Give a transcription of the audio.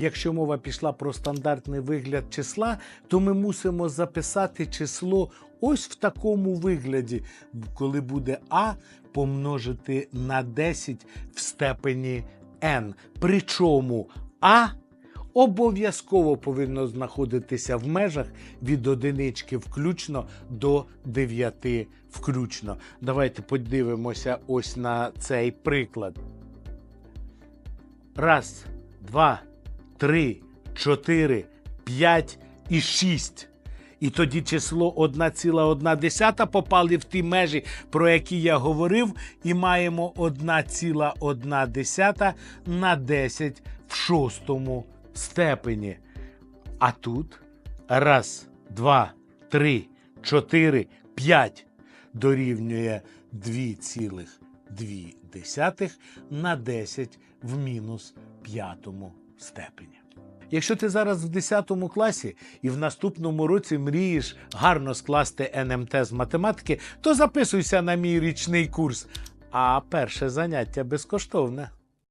Якщо мова пішла про стандартний вигляд числа, то ми мусимо записати число ось в такому вигляді, коли буде а помножити на 10 в степені n. Причому а обов'язково повинно знаходитися в межах від одинички включно до 9 включно. Давайте подивимося ось на цей приклад. Раз, два, три, чотири, п'ять і шість. І тоді число 1,1 попали в ті межі, про які я говорив, і маємо 1,1 на 10 в шостому степені. А тут раз, два, три, чотири, п'ять дорівнює 2,2 на 10 в мінус п'ятому степені. Якщо ти зараз в 10 класі і в наступному році мрієш гарно скласти НМТ з математики, то записуйся на мій річний курс. А перше заняття безкоштовне.